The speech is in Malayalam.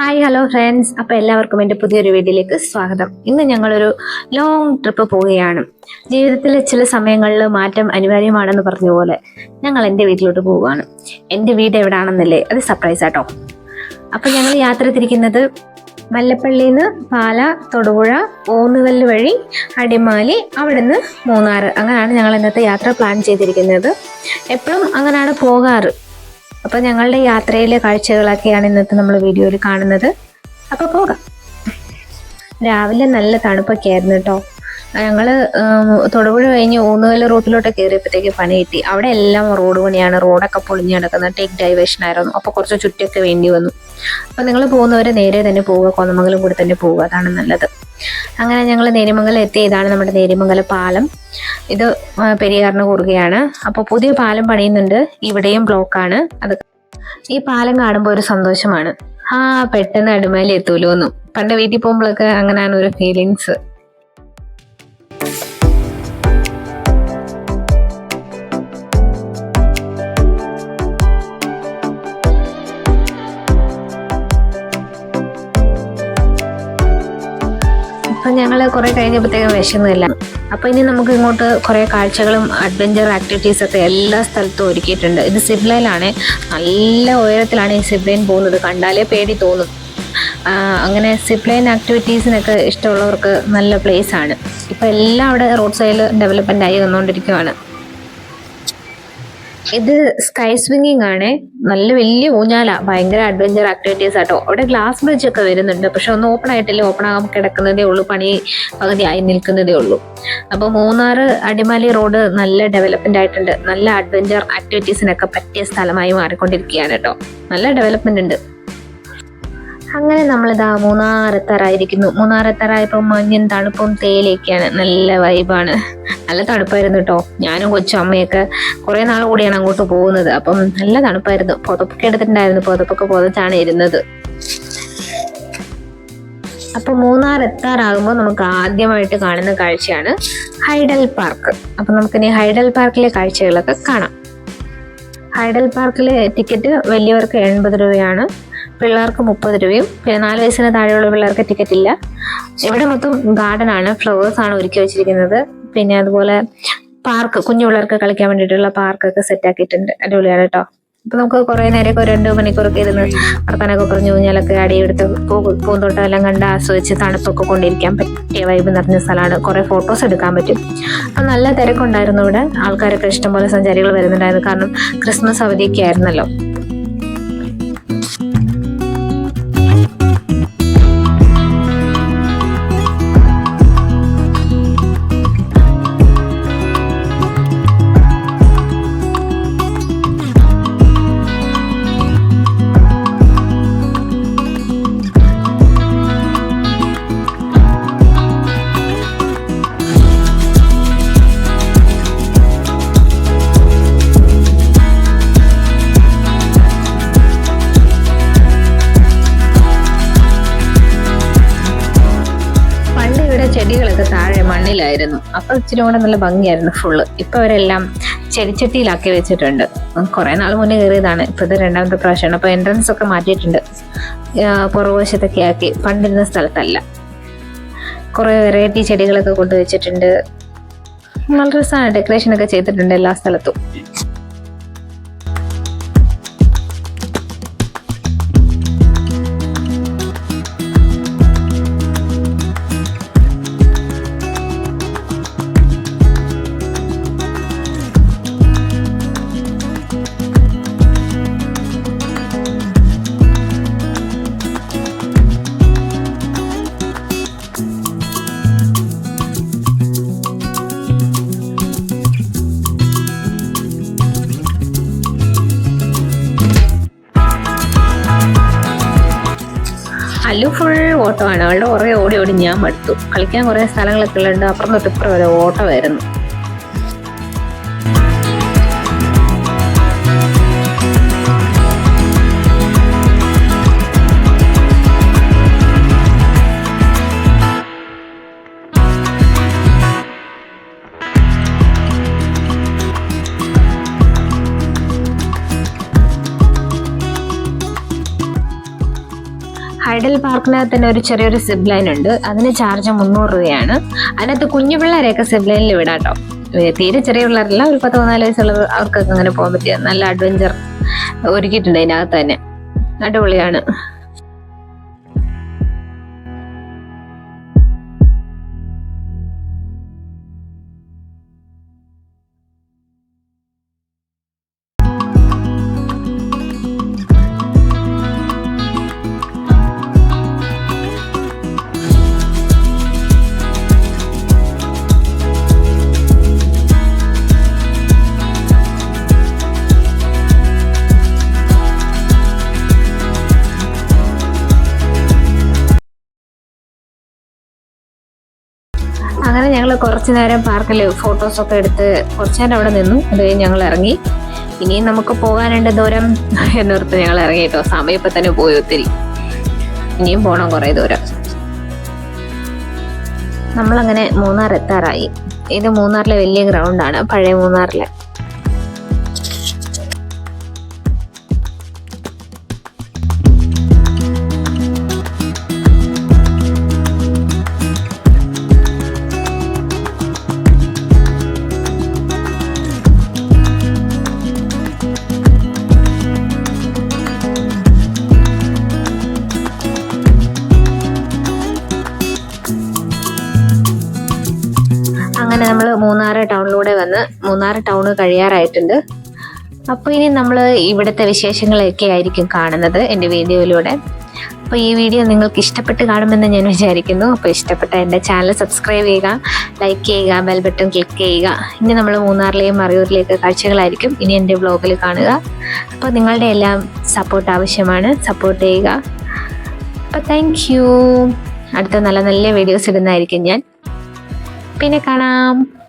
ഹായ് ഹലോ ഫ്രണ്ട്സ് അപ്പോൾ എല്ലാവർക്കും എന്റെ പുതിയൊരു വീഡിയോയിലേക്ക് സ്വാഗതം. ഇന്ന് ഞങ്ങളൊരു ലോങ് ട്രിപ്പ് പോവുകയാണ്. ജീവിതത്തിലെ ചില സമയങ്ങളിൽ മാറ്റം അനിവാര്യമാണെന്ന് പറഞ്ഞ പോലെ ഞങ്ങൾ എന്റെ വീട്ടിലോട്ട് പോവുകയാണ്. എന്റെ വീട് എവിടെയാണെന്നല്ലേ അത് സർപ്രൈസ് ആട്ടോ. അപ്പോൾ ഞങ്ങൾ യാത്ര തിരിക്കുന്നത് മല്ലപ്പള്ളിയിൽ നിന്ന് പാല തൊടുപുഴ ഓന്നുകല്ല് വഴി അടിമാലി അവിടുന്ന് മൂന്നാറ്. അങ്ങനെയാണ് ഞങ്ങൾ ഇന്നത്തെ യാത്ര പ്ലാൻ ചെയ്തിരിക്കുന്നത്. എപ്പോഴും അങ്ങനെയാണ് പോകാറ്. അപ്പൊ ഞങ്ങളുടെ യാത്രയിലെ കാഴ്ചകളൊക്കെയാണ് ഇന്നത്തെ നമ്മൾ വീഡിയോയിൽ കാണുന്നത്. അപ്പൊ പോകാം. രാവിലെ നല്ല തണുപ്പൊക്കെ ആയിരുന്നു കേട്ടോ ഞങ്ങൾ ഉം, തൊടുപുഴ കഴിഞ്ഞ് ഊന്നുകല്ല് റൂട്ടിലോട്ട് കയറിയപ്പോഴത്തേക്ക് പണി കിട്ടി. അവിടെ എല്ലാം റോഡ് പണിയാണ്. റോഡൊക്കെ പൊളിഞ്ഞ് കിടക്കുന്ന ടേക്ക് ഡൈവേഷൻ ആയിരുന്നു. അപ്പൊ കുറച്ച് ചുറ്റൊക്കെ വേണ്ടി വന്നു. അപ്പൊ നിങ്ങൾ പോകുന്നവരെ നേരെ തന്നെ പോവുക. കൊന്നമംഗലം കൂടി തന്നെ പോവുക. അതാണ് നല്ലത്. അങ്ങനെ ഞങ്ങൾ നേരിമംഗലം എത്തി. ഇതാണ് നമ്മുടെ നേരിമംഗല പാലം. ഇത് പെരിയാറിന് കുറുകയാണ്. അപ്പോൾ പുതിയ പാലം പണിയുന്നുണ്ട്. ഇവിടെയും ബ്ലോക്കാണ്. അത് ഈ പാലം കാണുമ്പോൾ ഒരു സന്തോഷമാണ്. ആ പെട്ടെന്ന് അടിമാലി എത്തൂലോ എന്നും പണ്ട് വീട്ടിൽ പോകുമ്പോഴൊക്കെ അങ്ങനെയാണ് ഒരു ഫീലിങ്സ് ഞങ്ങൾ കുറെ കഴിഞ്ഞപ്പോഴത്തേക്കും വിശന്നില്ല. അപ്പൊ ഇനി നമുക്ക് ഇങ്ങോട്ട് കുറെ കാഴ്ചകളും അഡ്വഞ്ചർ ആക്ടിവിറ്റീസ് ഒക്കെ എല്ലാ സ്ഥലത്തും ഒരുക്കിയിട്ടുണ്ട്. ഇത് സിബ്ലൈനാണ് നല്ല ഉയരത്തിലാണ് ഈ സിബ്ലൈൻ പോകുന്നത്. കണ്ടാലേ പേടി തോന്നും. അങ്ങനെ സിപ്ലൈൻ ആക്ടിവിറ്റീസിനൊക്കെ ഇഷ്ടമുള്ളവർക്ക് നല്ല പ്ലേസ് ആണ്. ഇപ്പൊ എല്ലാം അവിടെ റോഡ് സൈഡിൽ ഡെവലപ്മെന്റ് ആയി വന്നുകൊണ്ടിരിക്കുവാണ്. ഇത് സ്കൈ സ്വിങ്ങിങ് ആണ്. നല്ല വലിയ ഊഞ്ഞാല. ഭയങ്കര അഡ്വഞ്ചർ ആക്ടിവിറ്റീസ് ആട്ടോ. അവിടെ ഗ്ലാസ് ബ്രിഡ്ജ് ഒക്കെ വരുന്നുണ്ട്. പക്ഷെ ഒന്ന് ഓപ്പൺ ആയിട്ടില്ല. ഓപ്പൺ ആകാൻ കിടക്കുന്നതേ ഉള്ളൂ. പണി പകുതി ആയി നിൽക്കുന്നതേ ഉള്ളൂ. അപ്പൊ മൂന്നാർ അടിമാലി റോഡ് നല്ല ഡെവലപ്മെന്റ് ആയിട്ടുണ്ട്. നല്ല അഡ്വഞ്ചർ ആക്ടിവിറ്റീസിനൊക്കെ പറ്റിയ സ്ഥലമായി മാറിക്കൊണ്ടിരിക്കുകയാണ് കേട്ടോ. നല്ല ഡെവലപ്മെന്റ് ഉണ്ട്. അങ്ങനെ നമ്മളിതാ മൂന്നാറെത്താറായിരിക്കുന്നു. മൂന്നാറെത്താറായപ്പോൾ മഞ്ഞും തണുപ്പും തേയിലയൊക്കെയാണ്. നല്ല വൈബാണ്. നല്ല തണുപ്പായിരുന്നു കേട്ടോ ഞാനും കൊച്ചമ്മയൊക്കെ കുറേ നാൾ കൂടിയാണ് അങ്ങോട്ട് പോകുന്നത്. അപ്പം നല്ല തണുപ്പായിരുന്നു. പുതപ്പൊക്കെ എടുത്തിട്ടുണ്ടായിരുന്നു. പുതപ്പൊക്കെ പുതച്ചാണ് ഇരുന്നത്. അപ്പൊ മൂന്നാർ എത്താറാകുമ്പോൾ നമുക്ക് ആദ്യമായിട്ട് കാണുന്ന കാഴ്ചയാണ് ഹൈഡൽ പാർക്ക്. അപ്പൊ നമുക്കിനി ഹൈഡൽ പാർക്കിലെ കാഴ്ചകളൊക്കെ കാണാം. ഹൈഡൽ പാർക്കിലെ ടിക്കറ്റ് വലിയവർക്ക് എൺപത് രൂപയാണ്. പിള്ളേർക്ക് മുപ്പത് രൂപയും പിന്നെ നാല് വയസ്സിന് താഴെയുള്ള പിള്ളേർക്ക് ടിക്കറ്റ് ഇല്ല. ഇവിടെ മൊത്തം ഗാർഡൻ ആണ് ഫ്ലവേഴ്സ് ആണ് ഒരുക്കി വെച്ചിരിക്കുന്നത്. പിന്നെ അതുപോലെ പാർക്ക് കുഞ്ഞു പിള്ളേർക്ക് കളിക്കാൻ വേണ്ടിയിട്ടുള്ള പാർക്കൊക്കെ സെറ്റ് ആക്കിയിട്ടുണ്ട്. അടിപൊളിയാണ് കേട്ടോ അപ്പൊ നമുക്ക് കുറെ നേരമൊക്കെ ഒരു രണ്ട് മണിക്കൂറൊക്കെ ഇരുന്ന് വർത്താനൊക്കെ പറഞ്ഞു കഴിഞ്ഞാലൊക്കെ അടിയെടുത്ത് പൂന്തോട്ടം എല്ലാം കണ്ട് ആസ്വദിച്ച് തണുപ്പൊക്കെ കൊണ്ടിരിക്കാൻ പറ്റിയ വൈബ് നിറഞ്ഞ സ്ഥലമാണ്. കുറെ ഫോട്ടോസ് എടുക്കാൻ പറ്റും. അപ്പൊ നല്ല തിരക്കുണ്ടായിരുന്നു ഇവിടെ. ആൾക്കാരൊക്കെ ഇഷ്ടംപോലെ സഞ്ചാരികൾ വരുന്നുണ്ടായിരുന്നു. കാരണം ക്രിസ്മസ് അവധിയൊക്കെ ആയിരുന്നല്ലോ. അപ്പൊ ഇച്ചിരി കൂടെ നല്ല ഭംഗിയായിരുന്നു ഫുള്ള് ഇപ്പൊ അവരെല്ലാം ചെടിച്ചട്ടിയിലാക്കി വെച്ചിട്ടുണ്ട്. കുറേ നാൾ മുന്നേ കയറിയതാണ്. ഇപ്പൊ ഇത് രണ്ടാമത്തെ പ്രാവശ്യമാണ്. അപ്പൊ എൻട്രൻസ് ഒക്കെ മാറ്റിയിട്ടുണ്ട്. പുറകുവശത്തൊക്കെ ആക്കി. പണ്ടിരുന്ന സ്ഥലത്തല്ല. കുറെ വെറൈറ്റി ചെടികളൊക്കെ കൊണ്ടുവച്ചിട്ടുണ്ട് നല്ല രസമാണ് ഡെക്കറേഷൻ ഒക്കെ ചെയ്തിട്ടുണ്ട് എല്ലാ സ്ഥലത്തും. ഓട്ടമാണ്. അവളുടെ കുറേ ഓടി ഓടി ഞാൻ മടുത്തു. കളിക്കാൻ കുറേ സ്ഥലങ്ങളൊക്കെ ഉള്ളതുകൊണ്ട് അപ്പുറം തൊട്ട് ഇപ്പുറം വരെ ഓട്ടമായിരുന്നു. പാർക്കിനകത്ത് തന്നെ ഒരു ചെറിയൊരു സിബ് ലൈൻ ഉണ്ട്. അതിന് ചാർജ് മുന്നൂറ് രൂപയാണ്. അതിനകത്ത് കുഞ്ഞു പിള്ളേരെയൊക്കെ സിബ് ലൈനിൽ വിടാം കേട്ടോ തീരെ ചെറിയ പിള്ളേരല്ല ഒരു പത്ത് പതിനാല് വയസ്സുള്ള അവർക്കൊക്കെ അങ്ങനെ പോകാൻ പറ്റിയ നല്ല അഡ്വഞ്ചർ ഒരുക്കിയിട്ടുണ്ട് അതിനകത്ത് തന്നെ. അടിപൊളിയാണ്. ഞങ്ങൾ കുറച്ച് നേരം പാർക്കിൽ ഫോട്ടോസൊക്കെ എടുത്ത് കുറച്ച് നേരം അവിടെ നിന്നു. അത് കഴിഞ്ഞ് ഞങ്ങൾ ഇറങ്ങി. ഇനിയും നമുക്ക് പോകാനുണ്ട് ദൂരം എന്നോർത്ത് ഞങ്ങൾ ഇറങ്ങി കേട്ടോ. സമയം ഇപ്പം തന്നെ പോയി ഒത്തിരി. ഇനിയും പോകണം കുറേ ദൂരം. നമ്മളങ്ങനെ മൂന്നാർ എത്താറായി. ഇത് മൂന്നാറിലെ വലിയ ഗ്രൗണ്ടാണ് പഴയ മൂന്നാറിലെ. ടൗണിലൂടെ വന്ന് മൂന്നാർ ടൗൺ കഴിയാറായിട്ടുണ്ട്. അപ്പോൾ ഇനി നമ്മൾ ഇവിടുത്തെ വിശേഷങ്ങളൊക്കെ ആയിരിക്കും കാണുന്നത് എന്റെ വീഡിയോയിലൂടെ. അപ്പോൾ ഈ വീഡിയോ നിങ്ങൾക്ക് ഇഷ്ടപ്പെട്ട് കാണുമെന്ന് ഞാൻ വിചാരിക്കുന്നു. അപ്പോൾ ഇഷ്ടപ്പെട്ട എന്റെ ചാനൽ സബ്സ്ക്രൈബ് ചെയ്യുക ലൈക്ക് ചെയ്യുക ബെൽ ബട്ടൺ ക്ലിക്ക് ചെയ്യുക. ഇനി നമ്മൾ മൂന്നാറിലെയും മറിയൂരിലേക്ക് കാഴ്ചകളായിരിക്കും ഇനി എന്റെ വ്ലോഗിൽ കാണുക. അപ്പോൾ നിങ്ങളുടെ എല്ലാം സപ്പോർട്ട് ആവശ്യമാണ്. സപ്പോർട്ട് ചെയ്യുക. അപ്പോൾ താങ്ക് യു അടുത്ത നല്ല നല്ല വീഡിയോസ് ഇടുന്നതായിരിക്കും ഞാൻ. പിന്നെ കാണാം.